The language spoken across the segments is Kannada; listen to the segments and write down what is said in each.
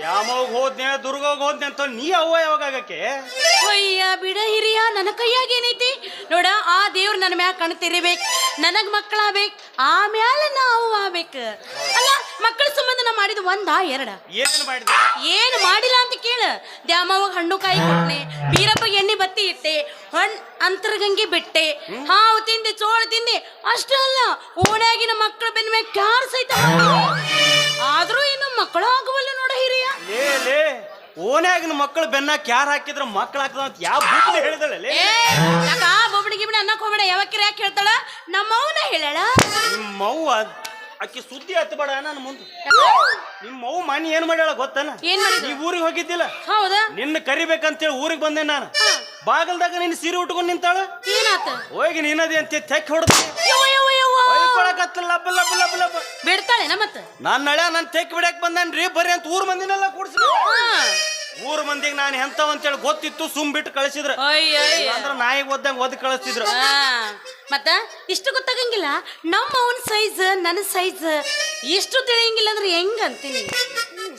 ದ್ಯಾಮೋಗ್ ಹೋದ್ನೆ ದುರ್ಗ ಹೋದ್ನೆ ಅಂತ ನೀ ಅವ್ವ ಯಾವಾಗ ಆಗಕ್ಕೆ ಅಯ್ಯ ಬಿಡ ಹಿರಿಯ ನನ್ನ ಕೈಯಾಗ ಏನೈತಿ ನೋಡ ಆ ದೇವ್ರು ನನ್ನ ಮ್ಯಾಗ ಕಣ್ ತೆರಿಬೇಕು ನನಗ್ ಮಕ್ಕಳಾಗ್ಬೇಕು ಆಮ್ಯಾಲ ನಾವು ಆಗ್ಬೇಕು. ಅಲ್ಲ ಮಕ್ಕಳ ಸಂಬಂಧ ನಾ ಮಾಡಿದ ಒಂದಾ ಎರಡ? ಏನ್ ಮಾಡಿದ ಏನು ಮಾಡಿಲ್ಲ ಅಂತ ಕೇಳ. ದ್ಯಾಮವಾಗ ಹಣ್ಣು ಕಾಯಿ ಕೊಟ್ಟೆ ಬೀರಪ್ಪ ಎಣ್ಣೆ ಬತ್ತಿ ಇಟ್ಟೆ ಹಣ್ ಅಂತರ್ಗಂಗೆ ಬಿಟ್ಟೆ ಹಾವು ತಿಂದೆ ಚೋಳ ತಿಂದೆ ಅಷ್ಟೇ ಅಲ್ಲ ಓಣ್ಯಾಗಿನ ಮಕ್ಕಳ ಬೆನ್ನ ಮ್ಯಾಗ ಕ್ಯಾರ್ ಸಹಿತ. ಆದ್ರೂ ಇನ್ನು ಮಕ್ಕಳು ಆಗುವಲ್ಲ ನೋಡ ಹಿರಿಯ. ಲೇ ಲೇ ಓನ್ಯಾಗಿನ ಮಕ್ಕಳು ಬೆನ್ನಾಕ್ ಯಾರು ಹಾಕಿದ್ರ ಮಕ್ಕಳು ಹಾಕಿದ ಅಂತ ಯಾವ ಬುಕ್ ಲೇ? ಏ ಯಾಕ ಬೊಬ್ಬಡಿ ಗಿಬಡಿ ಅನ್ನಕ್ ಹೋಗ್ಬೇಡ ಯಾವಕ್ಕಿರ ಯಾಕೆ ಹೇಳ್ತಾಳ? ನಮ್ಮವನ ಹೇಳಳ. ನಿಮ್ಮ ಅವ್ವ ಅಕ್ಕಿ ಸುದ್ದಿ ಹತ್ತಬೇಡ ನನ್ನ ಮುಂದೆ. ನಿಮ್ಮ ಅವ್ವ ಮನಿ ಏನ್ ಮಾಡ್ಯಾಳ ಗೊತ್ತನ? ಏನ್ ಮಾಡಿದ್ಲು? ನೀ ಊರಿಗೆ ಹೋಗಿದ್ದಿಲ್ಲ? ಹೌದಾ? ನಿನ್ನ ಕರಿಬೇಕಂತೇಳಿ ಊರಿಗೆ ಬಂದೆ ನಾನು. ಬಾಗಲ್ದಾಗ ನಿನ್ನ ಸೀರೆ ಉಟ್ಕೊಂಡು ನಿಂತಾಳ? ಏನಾತ? ಹೋಗಿ ನಿನ್ನದೇ ಅಂತ ತೆಕ್ ಹೊಡೆದು. ಯವ್ವ ಯವ್ವ ಯವ್ವ ಹೊಯ್ಕೊಳಕತ್ತ ಲಬ್ಬ ಲಬ್ಬ ಲಬ್ಬ ಲಬ್ಬ ಬಿಡ್ತಾಳೆ ನನ್ನ ನಾನು ನಳ್ಯ ನನ್ನ ತೆಕ್ ಬಿಡಕ್ ಬಂದನ್ರಿ ಬರ್ರಿ ಅಂತ ಊರ್ ಮಂದಿನೆಲ್ಲ ಕೂಡ್ಸ. ಊರ್ ಮಂದಿಗೆ ನಾನು ಎಂತ ಹೇಳಿ ಗೊತ್ತಿತ್ತು ಸುಮ್ ಬಿಟ್ಟು ಕಳಿಸಿದ್ರ. ಅಂದ್ರ ನಾಯಿಗೆ ಒದ್ದಂಗ ಒದ್ ಕಳಿಸ್ತಿದ್ರು. ಮತ್ತ? ಇಷ್ಟು ಗೊತ್ತಾಗಂಗಿಲ್ಲ. ನಮ್ಮ ಅವನ ಸೈಜ್ ನನ್ನ ಸೈಜ್ ಇಷ್ಟು ತಿಳಿಯಂಗಿಲ್ಲ ಅಂದ್ರೆ ಹೆಂಗ ಅಂತೀನಿ?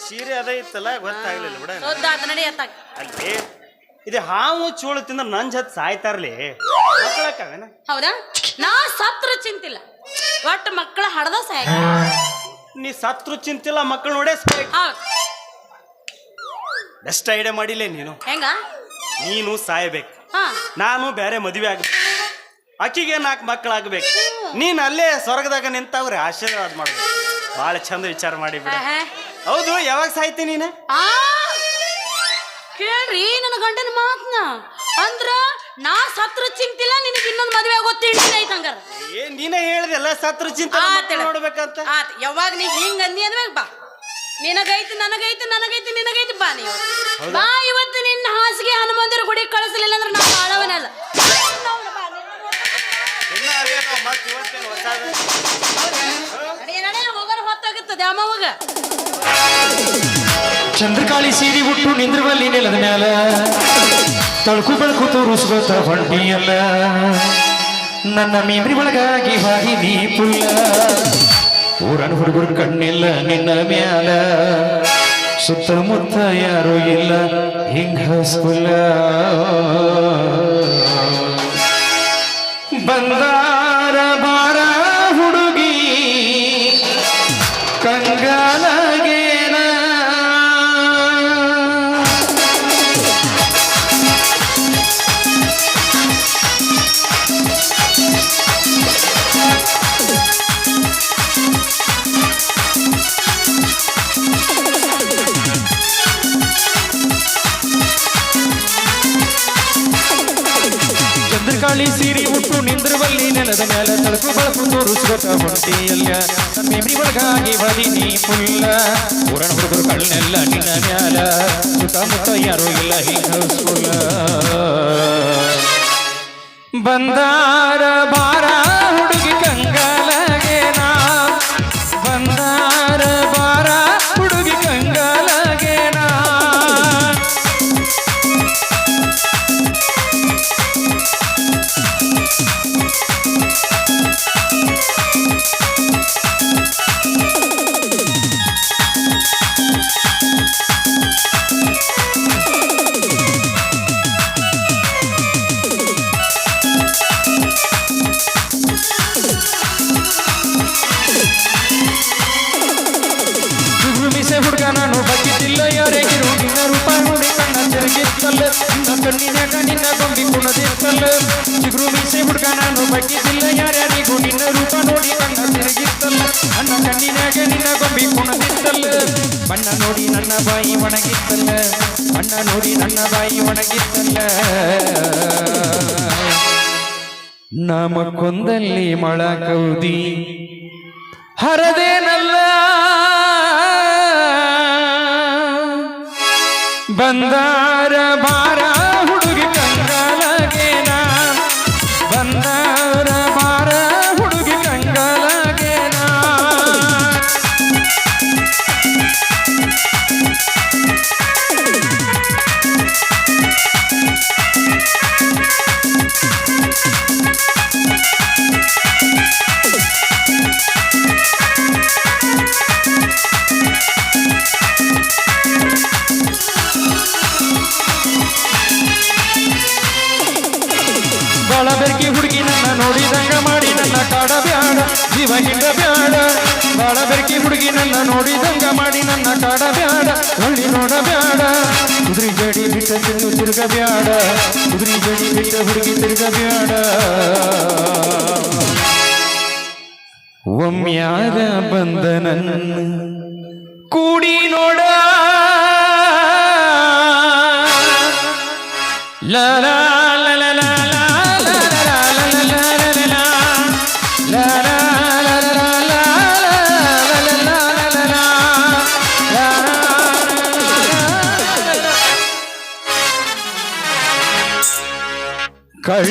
ಸೀರೆ ಅದೇ ಇತ್ತಲ್ಲ ಗೊತ್ತಾಗ್ಲಿಲ್ಲ ಬಿಡ. ಅಲ್ಲಿ ಇದು ಹಾವು ಚೂಳು ತಿಂದ್ರೆ ನನ್ ಜೊತೆ ಸಾಯ್ತಾರ್ಲಿ. ಹೌದಾ? ನಾ ಸತ್ರ ಚಿಂತಿಲ್ಲ. ಒಟ್ಟು ಮಕ್ಕಳ ಹಡದ ಸಾಯ. ನೀ ಸತ್ರು ಚಿಂತಿಲ್ಲ ಮಕ್ಕಳು ನೋಡೇ ಬೆಸ್ಟ್ ಐಡಿಯಾ ಮಾಡಿಲ್ಲ ನೀನು. ಹೆಂಗ? ನೀನು ಸಾಯ್ಬೇಕು. ಹಾ. ನಾನು ಬೇರೆ ಮದುವೆ ಆಗ್ಬೇಕು ಆಕಿಗೆ ನಾಲ್ಕು ಮಕ್ಕಳಾಗ್ಬೇಕು ನೀನ್ ಅಲ್ಲೇ ಸ್ವರ್ಗದಾಗ ನಿಂತವ್ರೆ ಆಶೀರ್ವಾದ ಮಾಡ್ಬೇಕು. ಭಾಳ ಚಂದ ವಿಚಾರ ಮಾಡಿ ಬಿಡ. ಆಹಾ. ಹೌದು ಯಾವಾಗ ಸಾಯ್ತಿ ನೀನು? ಆ? ಕೇಳ್ರಿ ನನ್ನ ಗಂಡನ ಮಾತ್ನ. ಅಂದ್ರ ನಾ ಸತ್ರ ಚಿಂತಿಲ್ಲ ನಿನಗೆ ನೀನೇ ಹೇಳ್ದಲ್ಲ ಸತ್ರ ಚಿಂತೆ. ನೋಡ್ಬೇಕಂತ. ಆತ್ ಯಾವಾಗ ನೀ ಹಿಂಗ್ ಅಂದಿ ಅಂದ್ರೆ ಬಾ. ನಿನಗೈತಿ ನನಗೈತಿ ನನಗೈತಿ ನಿನಗೈತಿ ಬಾ ನೀವು. ಬಾ ಇವತ್ತು ನಿನ್ನ ಹಾಸಿಗೆ ಹನುಮಂತರ ಗುಡಿ ಕಳಿಸಲಿಲ್ಲ ಅಂದ್ರೆ ನಾನು ಬಾಳವನಲ್ಲ. ಇನ್ನ ಅದೇ ನಾವು ಮತ್ತೆ ಇವತ್ತೇನು ಹೊಸಾದ ಹೋಗೋಣ ಹೊತ್ತಾಗುತ್ತದೆ ಅಮ್ಮವಾಗ ಚಂದ್ರಕಾಳಿ ಸೀರಿ ಉಟ್ಟು ನಿಂದ್ರವಲ್ಲಿ ನೆಲದ ಮ್ಯಾಲ. ತಳ್ಕು ಬೆಳಕು ತೋರಿಸ್ಬೇಕ ಹೊಂಟಿಯಲ್ಲ. ನನ್ನ ಮೇಮರಿ ಒಳಗಾಗಿ ವಾಹಿನಿ ಪುಲ್ಲ. ಊರನ್ ಹುಡುಗರು ಕಣ್ಣಿಲ್ಲ, ನಿನ್ನ ಮ್ಯಾಲ. ಸುತ್ತಮುತ್ತ ಯಾರು ಇಲ್ಲ, ಹಿಂಗ ಸ್ಕೂಲ ಬಂದಾರ ಚಂದ್ರಕಾಳಿ ಸೀರಿ ಉಟ್ಟು ನಿಂದ್ರವಲ್ಲಿ ನೆಲದ ಮ್ಯಾಲ ತಳಕು ಬಳಕು ತೋರಿಸ್ಕೊತ ಹೊಂಟಿಯಲ್ಲ ಮೆಮ್ರಿ ಒಳಗಾಗಿ ಬದಿ ನೀ ಫುಲ್ಲ ಪೂರಣ ಹುಡುಗರು ಕಳ್ನೆಲ್ಲ ನಿನ್ನ ಮ್ಯಾಲ. ಸುತ್ತಮುತ್ತ ಯಾರೂ ಇಲ್ಲ, ಹಿಂಗ ಬಂದಾರ ಬಾರ ಹುಡುಗಿ ಕಂಗಾಲಗೇನಾ ನಿನ್ನ ಕಣ್ಣಿನಾಗ ನಿನ್ನ ಗೊಂಬಿ ಕುಣದಿತ್ತಲ್ಲ ಚಿಗುರು ಮೀಸೆ ಹುಡುಗ ನಾನು ಬಗ್ಗಿದ್ದಿಲ್ಲ ಯಾರ್ಯಾರಿಗೂ ನಿನ್ನ ರೂಪ ನೋಡಿ ಕಣ್ಣ ತಿರುಗಿತ್ತಲ್ಲ. ನನ್ನ ಕಣ್ಣಿನಾಗ ನಿನ್ನ ಗೊಂಬಿ ಕುಣದಿತ್ತಲ್ಲ ಬಣ್ಣ ನೋಡಿ ನನ್ನ ಬಾಯಿ ಒಣಗಿತ್ತಲ್ಲ. ಬಣ್ಣ ನೋಡಿ ನನ್ನ ಬಾಯಿ ಒಣಗಿತ್ತಲ್ಲ. ನಾಮ ಕೊಂದಲ್ಲಿ ಮಳ ಕೌದಿ ಹರದೇನಲ್ಲ. ಬಂದಾರ ಬಾರ ಹುಡುಗಿ ನೋಡಿದಂಗ ಮಾಡಿ ನನ್ನ ಕಾಡ ಬ್ಯಾಡ, ಜೀವ ಹಿಂಡ ಬ್ಯಾಡ. ಬಾಳ ಬೆರ್ಕಿ ಹುಡುಗಿ ನನ್ನ ನೋಡಿದಂಗ ಮಾಡಿ ನನ್ನ ಕಾಡ ಬ್ಯಾಡ, ಹಳ್ಳಿ ನೋಡ ಬ್ಯಾಡ. ಕುದುರಿ ಜಡಿ ಬಿಟ್ಟ ತಿನ್ನು ತಿರುಗ ಬ್ಯಾಡ, ಕುದುರಿ ಜಡಿ ಬಿಟ್ಟ ಹುಡುಗಿ ತಿರುಗ ಬ್ಯಾಡ. ಒಮ್ಮ್ಯಾಗ ಬಂದ ನನ್ನ ಕೂಡಿ ನೋಡ. ಲಾ. ಕಳ್